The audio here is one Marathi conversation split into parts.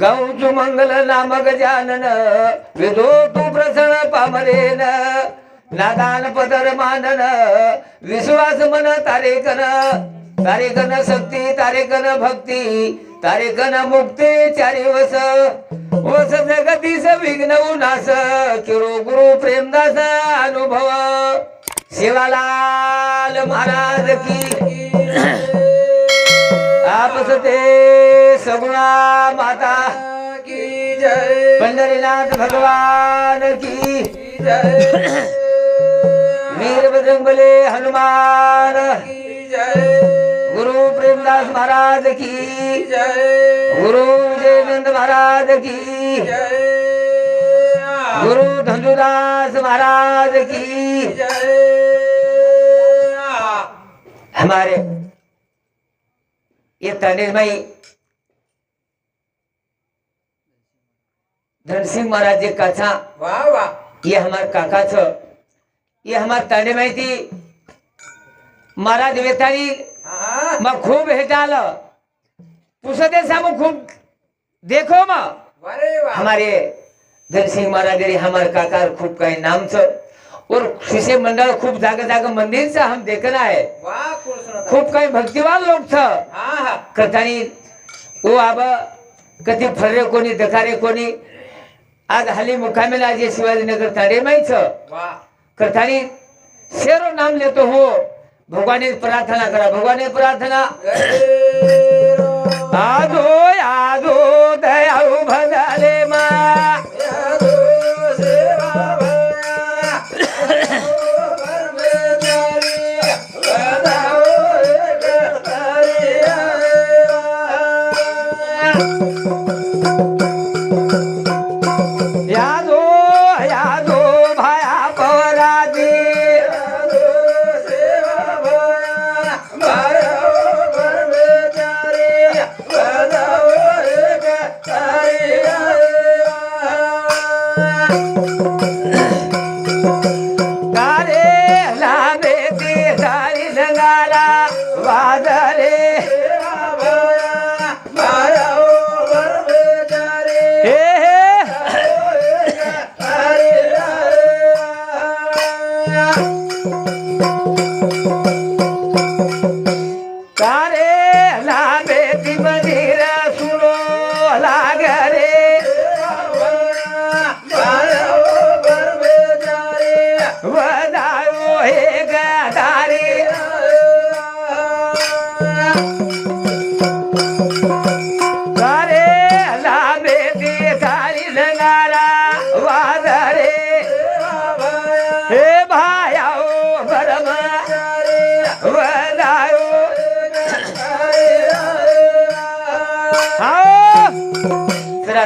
गौचु मंगल नाम गजानन विदो तू प्रसन्न पामरेन नादान पदर मानन विश्वास मन तारेकन तारेकन शक्ती तारेकन भक्ती तारेकन मुक्ती चारी वस वस जगतीस विघ्न उनास किरो गुरु प्रेमदास अनुभव। शिवालाल महाराज की आपस ते सगुणा माता की जय। पंढरीनाथ भगवान की जय। वीर बजरंगबली हनुमान की जय। गुरु प्रेमदास महाराज की जय। गुरु विजयनंद महाराज की जय। गुरु धनुदास महाराज की हमारे ये तनेरमई धनसिंह महाराज जी कथा. वाह वाह ये हमार काका छ ये हमार तने माहिती? महाराज वेतानी हाँ. मग खूप हेटाल पुसते सामू खूप देखो वाह हमारे धनसिंह महाराज रे हमारे काका खूब काही नाम छ और शिष्य मंडळ खूप जागा जागा मंदिर छ हम देखना है खूप काही भक्तिवान छ हाँ हाँ। कथानी ओ आब कधी फर्रे कोणी दखारे कोणी आज हाली मुकामेला जे शिवाजीनगर ताडेमाई छ वाह। कथानी शेरो नाम लेतो हो। भगवाने प्रार्थना करा भगवाने प्रार्थना। आदो आदो Vadare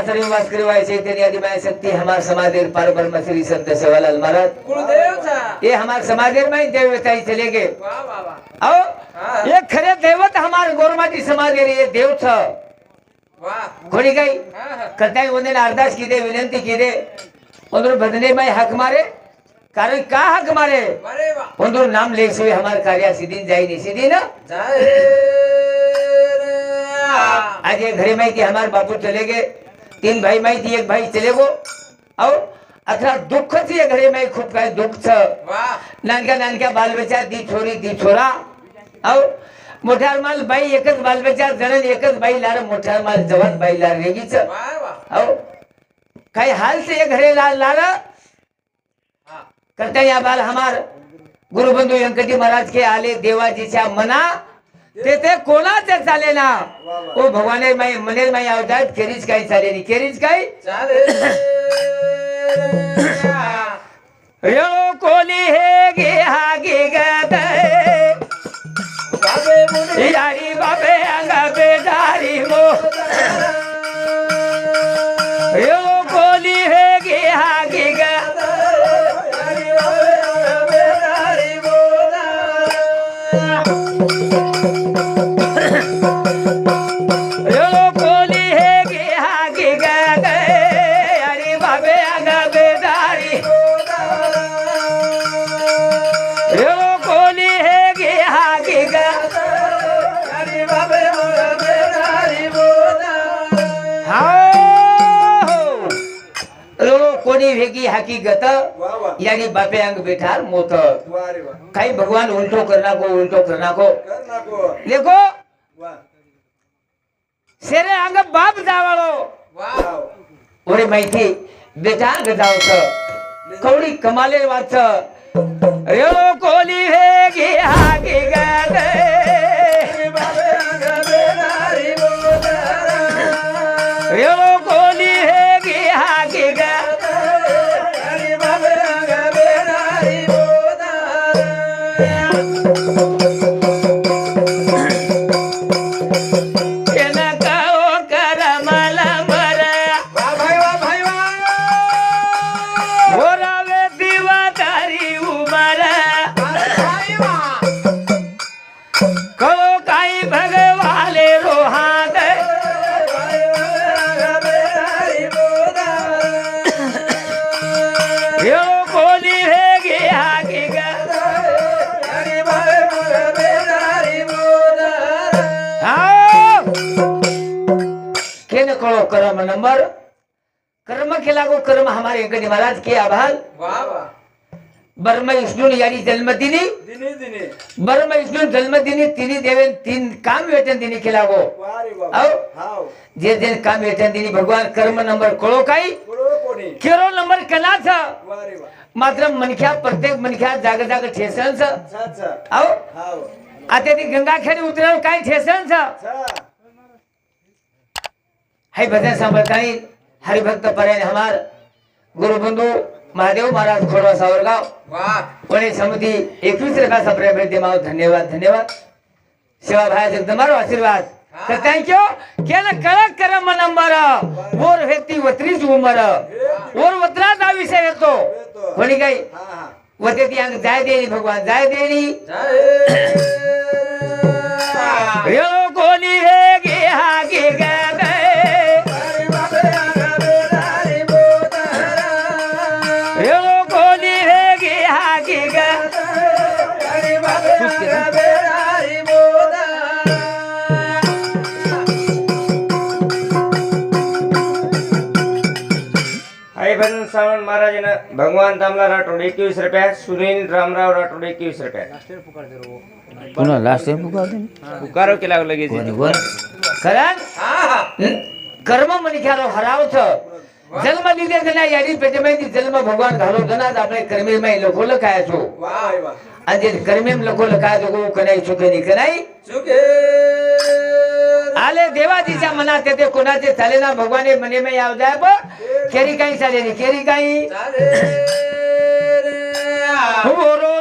शास्त्री मास्करी व्हायचे त्यांनी आदि माया शक्ति हमार समाधेर पर ब्रह्म श्री संत सेवालाल महाराज। ये हमार समाधेर में देवता ही चले गए। आओ ये खरे देवत हमार गोरमाटी समाधेर ये देव छ कोणी काही कथाई ओने अरदास की दे विनंती की दे। उधर बदले में हक मारे कारण का हक मारे? उधर नाम ले सुई हमार कार्य सीधी जाई नहीं सीधी ना आज ये घरे में कि हमारे बापू चले गए। तीन भाई में थी एक भाई चले गो। और अथरा दुःख थी ये घरे में खूप काय दुःख छ। वाह। नानक्या नानक्या बालबच्चा दी छोरी दी छोरा। और मोठ्या माल बाई एकच बालबच्चा जणन एकच बाई लार मोठ्या माल जवान बाई लार रेगीच वाह वाह। और काही हाल से ये घरे लाल हाँ। करता या बाल हमार। गुरुबंधू व्यंकटी महाराज के आले देवाजीच्या मना। ते ते कोणाचे चाले ना? ओ भगवाने माई मनेर माई आवतात केरीच काही चाले नाही. केरीच काही? यो कोली हे गे हा गे यारी बाबे अंग बेदारी मो. यो कोली गे हा कोणी वेगळी हकीकत यानी बापे अंग बेठार मोत काही भगवान उलटो कर नाको उलटो कर नाको. कर नाको. देखो शेरे अंग बाप जावाळो. वा वाव. ओरे माहिती बेटा केन यानी जन्म दिनी दिने. दिने बर्म विष्णू जन्म दिनी तिनी देवेन तीन काम वेतन दिनी केला गो जे जे काम वेतन दिनी भगवान कर्म नंबर कळो काही? केरो नंबर केलाच मात्र मनख्या प्रत्येक मनख्या जाग जाग ठेसनच हाव? आता ती गंगाखेडी उतरव काय ठेसनच छा है भजन सांभळतानी हरिभक्त पर्याय हमार. गुरुबंधू महादेव महाराज खोडवा सावरगाव. कोणी समिती एकवीस रुपयाचा प्रेम देमाव. धन्यवाद धन्यवाद. सेवा भाया जगदमारो आशीर्वाद. तर थँक्यू केलं कळक कर नंबर. ओर व्यक्ती वत्रीच उमर. ओर वत्राचा विषय येतो. कोणी काही हा हा. वते ती अंग जाय देणी भगवान जाय देणी. कोणी हे गे हा गे. दामला राठोड एकवीस रुपया सुनील रामराव राठोड एकवीस रुपया. पुन्हा लास्ट टाइम पुकारो केला लगेच. कारण हा हा. कर्म मनिख्यारो हरावच. जन्म लिहिले त्यांना याडी पेटेमध्ये जन्म भगवान घालवतानाच आपले कर्मेमय लखोल काय असो. वा वा आणि ते कर्मेम लखोल काय असो कनाई चुकनी कनाई चुके आले देवाजीच्या मनात येते कोणाचे चाले ना भगवाने मने में याव जाय ब केरी काही चाले नाही केरी काही. चाले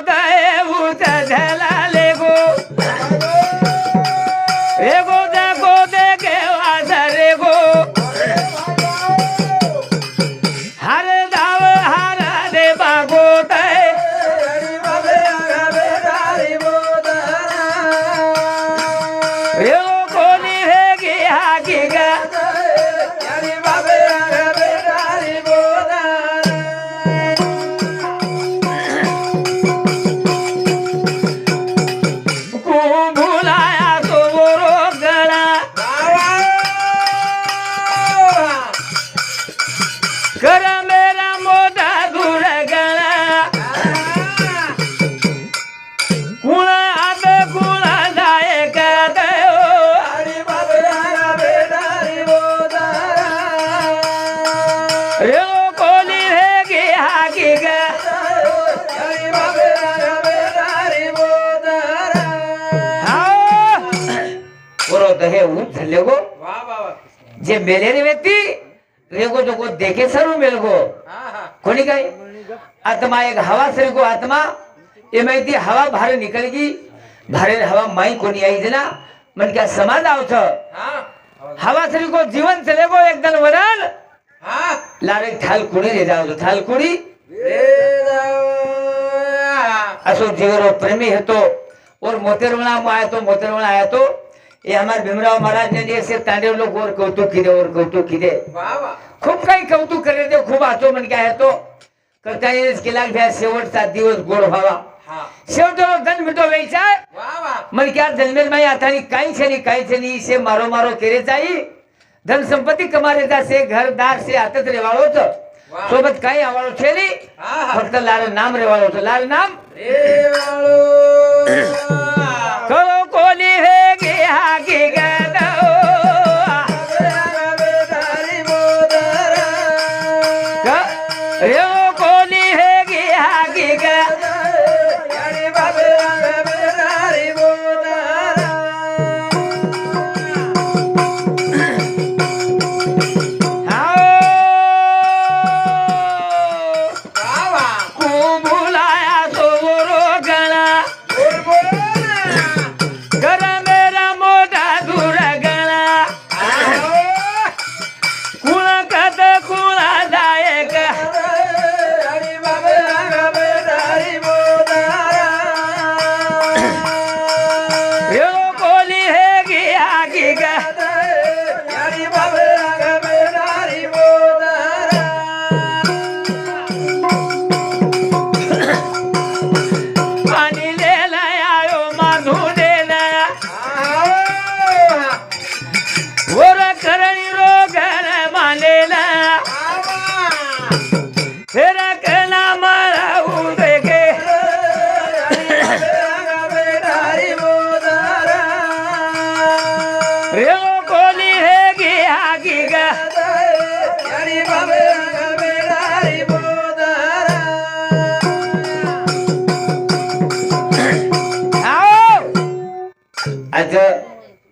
गो वा जे मेलेले व्यक्ती रेगो तो को देखे सर्व मेल गो हा हा. कोणी काय? आत्मा एक हवा सर को आत्मा. ये माहिती हवा बाहेर निकलगी बाहेर हवा माई कोणी आई जना मन क्या समाज आवच हा. हवा सरी को जीवन चले गो एकदम वरण हा. लारे ठाल कुणी रे जाव ठाल कुणी? असो जीवरो प्रेमी हेतो. और मोतेरवणा आया तो मोतेरवणा आया तो ये हमारे भीमराव महाराज ने ऐसे तांडेव लोग और कौतुक किदे और कौतुक किदे खूप काही कौतुक करे ते खूप आतो म्हणजे आहे तो करता येईल केला शेवटचा दिवस गोड व्हावा हा शेवटो धन मिटो व्हायचा मन क्या जन्मेल माई आता काही नाही काही छे नाही से मारो मारो केरे जाई धन संपत्ती से घर दार से आतच रेवाळोच. सोबत काही आवाळो हा हा फक्त लाल नाम रेवाळ होतं लाल नाम रे वाळू करो कोली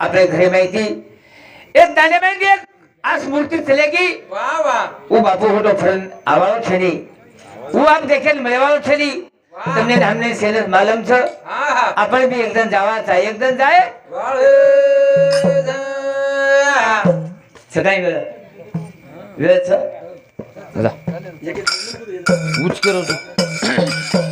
आपल्या घरी माहिती एक दाणे माहिती एक आज मूर्ति चलेगी वाह वाह वो बापू होटो फ्रन आवाळो छेनी वो आप देखेल मलेवाळो छेनी તમને નામને સેલ માલમ છે હા હા આપણે બી એકદમ જવા છે એકદમ જાય વાળે સદાય વેળ વેળ છે उच करो तू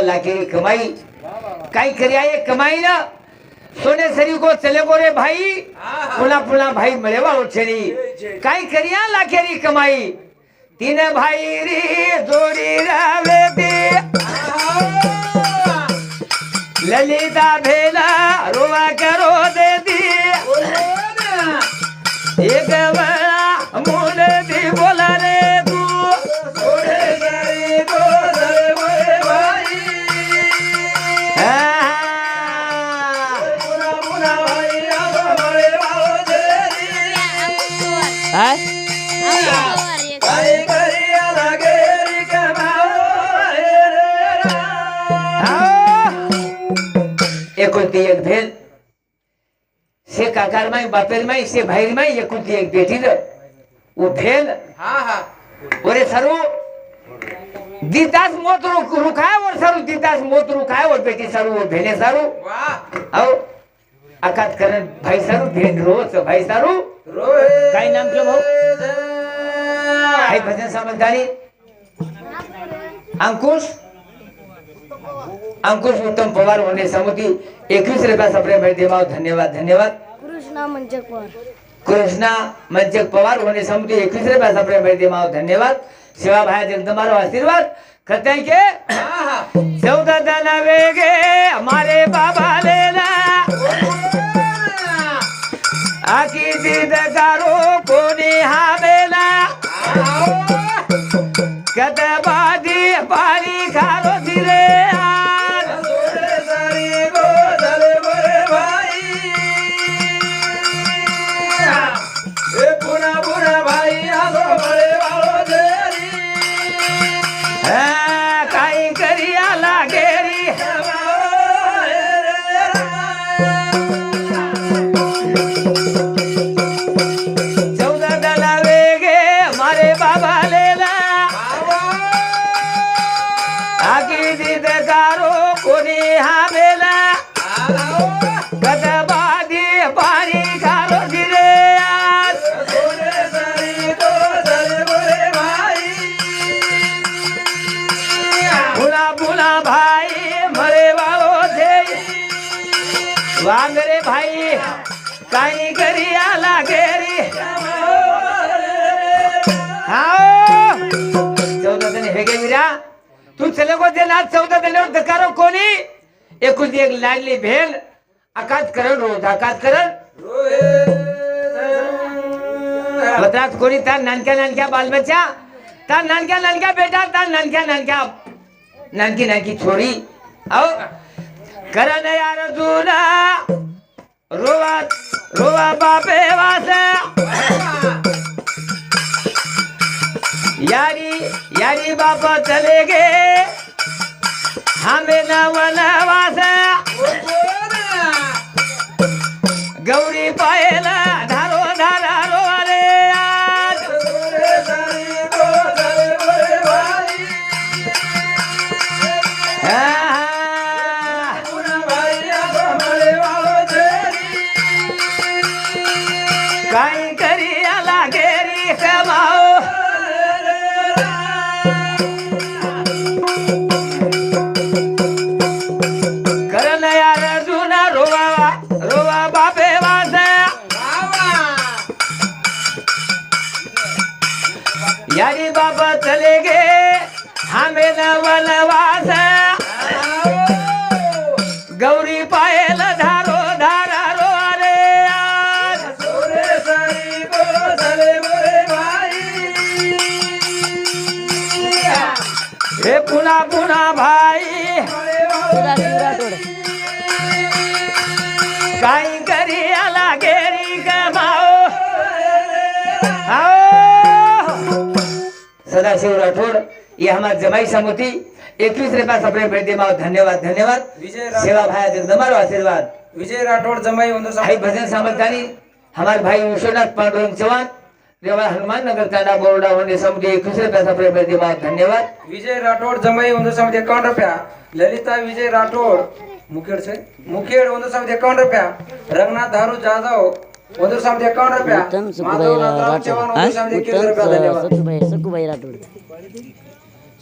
काही करिया लागे री कमाई। काही करिया ये कमाई ना सोने सरी को चले गो रे भाई। पुन्हा पुन्हा भाई वाळो छेनी काही करिया लागे री कमाई? तीन भाई री जोडी रावे दी ललिता भेला रोवा करो दे दी एक बड़ा एकुलती एक भेल. से काकार माई बापेर माई से भाईर माई एकुलती एक बेटी भेल. हा हा. ओरे सरू दीदास मोत रुखाय और सरू दीदास मोत रुखाय और बेटी सरू वो भेले सरू. वाह. आओ आकात करण भाई सरू भेल रोज भाई सरू. रोहे काय नाम केलं भाऊ? भाई भजन समजदारी अंकुश. अंकुश उत्तम पवार होणे समिती एकवीस रुपयाचा प्रेम भेट देवाव धन्यवाद धन्यवाद. कृष्णा म्हणजे कोण कृष्णा मंचक पवार होणे समिती एकवीस रुपयाचा प्रेम भेट देवाव धन्यवाद. शिवा भाया जगदंबारो आशीर्वाद. करते हैं के? चौदह दन वेगे हमारे बाबा लेना. आकी जिद करो कोणी हा बेला कद तू चले चौदा जण दकारो कोणी? एकूण एक लाडली भेल आकाश करण रोज आकाश करण. पत्रात कोणी? त्या नानक्या नानक्या बालबच्या त्या नानक्या नानक्या बेटा त्या नानक्या नानक्या नानकी नानकी छोरी अहो करण यार जुना. रोवा रोवा बापे वास यारी यारी बाप चले गे. हमें न वनवास गौरी पायला. हमें वनवास गौरी पायल धारो धारा रो अरे हे पुन्हा पुन्हा भाई. काही करी आला गेरी कमाओ सदाशिव राठोड ये हमार जमाई समिति एकवीस रुपया सप्रे भेट दे माओ धन्यवाद धन्यवाद विजय राठोड. सेवा भाया जगदमारो आशीर्वाद विजय राठोड जमाई ಒಂದು भाई भजन सामंतानी हमारे भाई विश्वनाथ पांडुरंग चौहान रेवा हनुमान नगर तांडा बोर्डा होने समिति एकवीस रुपया सप्रे भेट दे माओ धन्यवाद ವಿಜಯ್ ರಾಠೋಡ್ ಜಮೈ ಒಂದು ಸಾವಿರದ ಎಕಾವನ್ ರೂಪಾಯಿ ಲಲಿತಾ ವಿಜಯ್ ರಾಠೋಡ್ ಮುಖೇಡ್ ಸರ್ ಮುಖೇಡ್ ಒಂದು ಸಾವಿರದ ಎಕಾವನ್ ರೂಪಾಯಿ ರಂಗನಾಥ್ ಧಾರು ಜಾಧವ್ ಒಂದು ಸಾವಿರದ ಎಕಾವನ್ ರೂಪಾಯಿ उत्तम ಮಾಧವ್ सुखबाई ನಾಥರಾಮ್ ಚೌಹಾಣ್ राठोड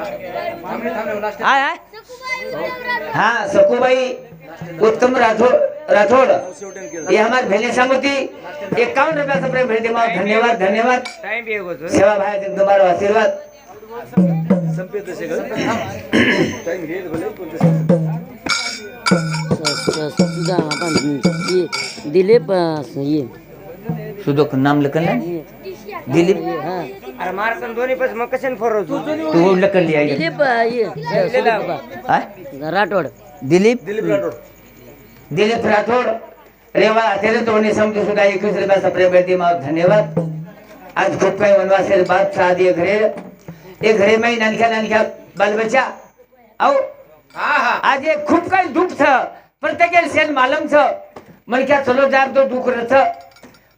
हाय हाय. हा सकुबाई उत्तम राठोड राठोड. ये हमारे भेने समिति। इक्यावन रुपया से प्रेम भेज दिमाग धन्यवाद धन्यवाद। सेवा भाई तुम्हारा आशीर्वाद। दिलीप ये। सुदोक नाम लखन? ये। दिलीप अरे महाराष्ट्रात दोन्ही पण मग कसे फरवतो तू उलकली आहे दिलीप राठोड. दिलीप? दिलीप राठोड. दिलीप राठोड? रेवा असेल तोडणी समजू सुद्धा एकवीस रुपयाचा प्रेम आहे माव धन्यवाद. आज खूप काही वनवासेल बाप सहा दिए घरे. एक घरे माई नानख्या नानख्या बालबच्चा. आओ हा हा. आज एक खूप काही दुःख छ प्रत्येक सेल मालम छ मनख्या चलो जाब तो दुःख रथ.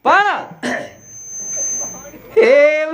पण હે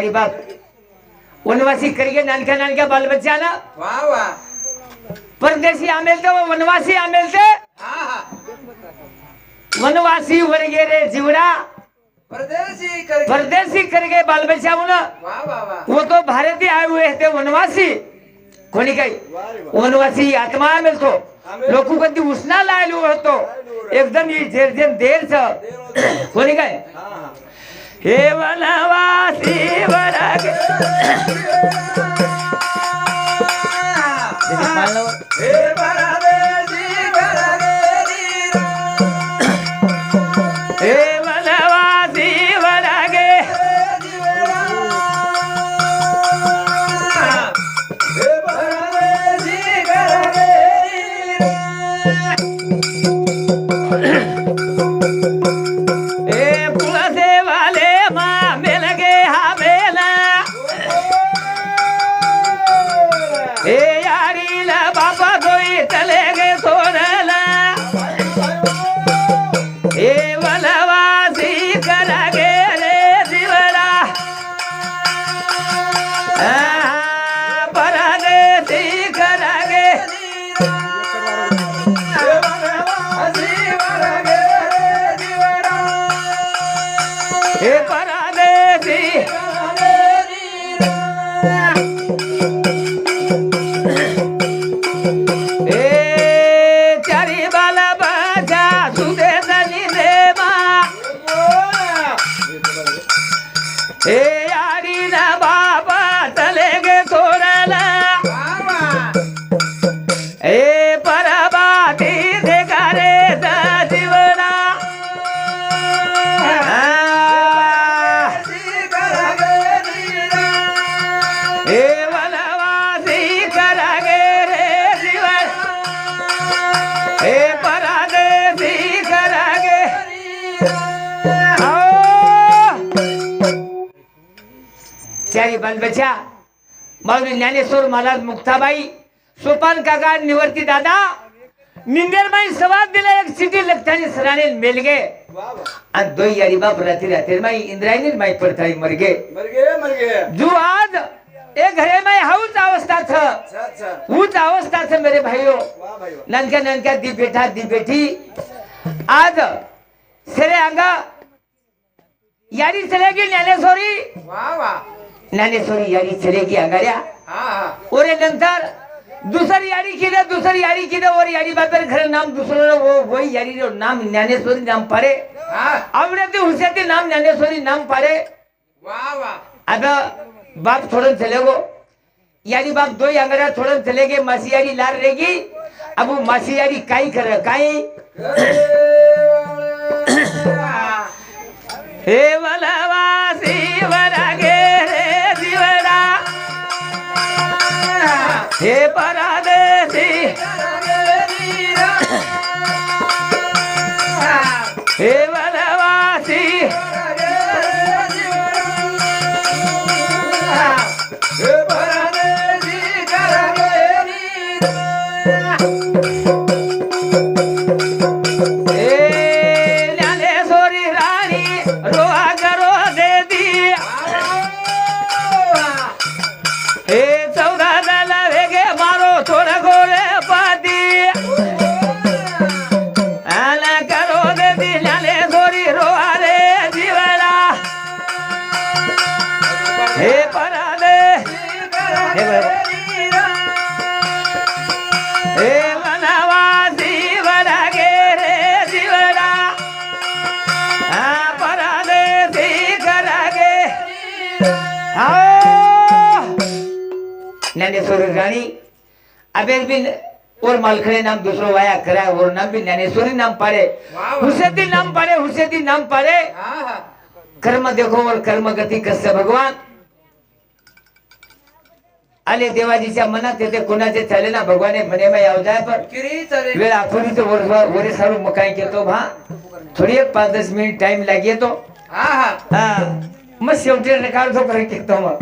यारी बाप. वनवासी नानक्या नानक्या बाल बच्चाना वा वा. परदेशी आमेल ते व वनवासी आमेल ते हा हा. वनवासी वर्गे रे जीवड़ा. परदेशी कर परदेशी करके बाल बच्चा वा तो भारतीय आए हुए थे वनवासी. कोणी काही? वनवासी आत्मा आमेल. तो लोक कधी उष्णा लायलो होतो. एकदम ही जेर जेर देर छ कोणी काय? हे वनवासी वरागे हे बचा माऊली ज्ञानेश्वर महाराज मुक्ताबाई सोपान काका निवर्ती दादा निंदेरबाई सवाद दिला एक सिटी लगतानी सराने मेल गे आणि दोई यारी बाप रात्री रात्री माई इंद्रायणी माई पडताई मर गे मर गए मर गए जो आज ए घरे में हाउच अवस्था था ऊंच अवस्था से मेरे भाइयों ननक्या ननक्या दी बेटा दी बेटी आज सेरे अंगा यारी चलेगी ज्ञानेश्वरी. वा वा. ज्ञानेश्वरी यारी चलेगी हा। ओरे नंतर दुसरी यारी केलं दुसरी यारी केलं और यारी बापर खरं नाम दुसरं वो वही यारी रो नाम ज्ञानेश्वरी नाम पारे। हा। आवड्याते हुशाते नाम ज्ञानेश्वरी नाम पारे। वा वा आता बाप छोड़न चले गो। यारी बाप दो अंगड़ा छोड़न चले गए मासी यारी लार रहेगी अब वो मासी यारी काई कर काई। हे वनवासी वरागे रे हे परदेशी हे ज्ञानेश्वर रानी अबेर बिन और मलखड़े नाम दूसरो वाया करा और नाम भी ज्ञानेश्वरी नाम पारे हुसैदी नाम पारे हुसैदी नाम पारे कर्म देखो और कर्म गती कसते भगवान। आले देवाजीच्या मनात तेथे कोणाचे चाले ना भगवाने म्हणे मी अवजाय पर. वेळ आखोरी वर वरे सारू मकाई केतो भा. थोडी एक पाच दस मिनिट टाइम लागिये तो. हा. हा. मग शेवटी काढतो पर्यंत केतो मग?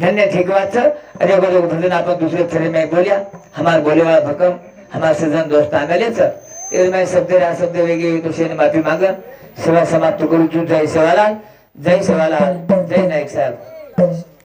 धन्य ठेकवाच. अरे बोलो भजन आपण दुसरे थरे में बोलिया. हमार बोले वाला भकम हमार सजन दोस्त आंगलेच. एरमाय शब्द रा शब्द वेगळे तो शेने माफी माग. सेवा समाप्त करू तू जय सेवालाल. जय सेवालाल. जय नाईक साहेब.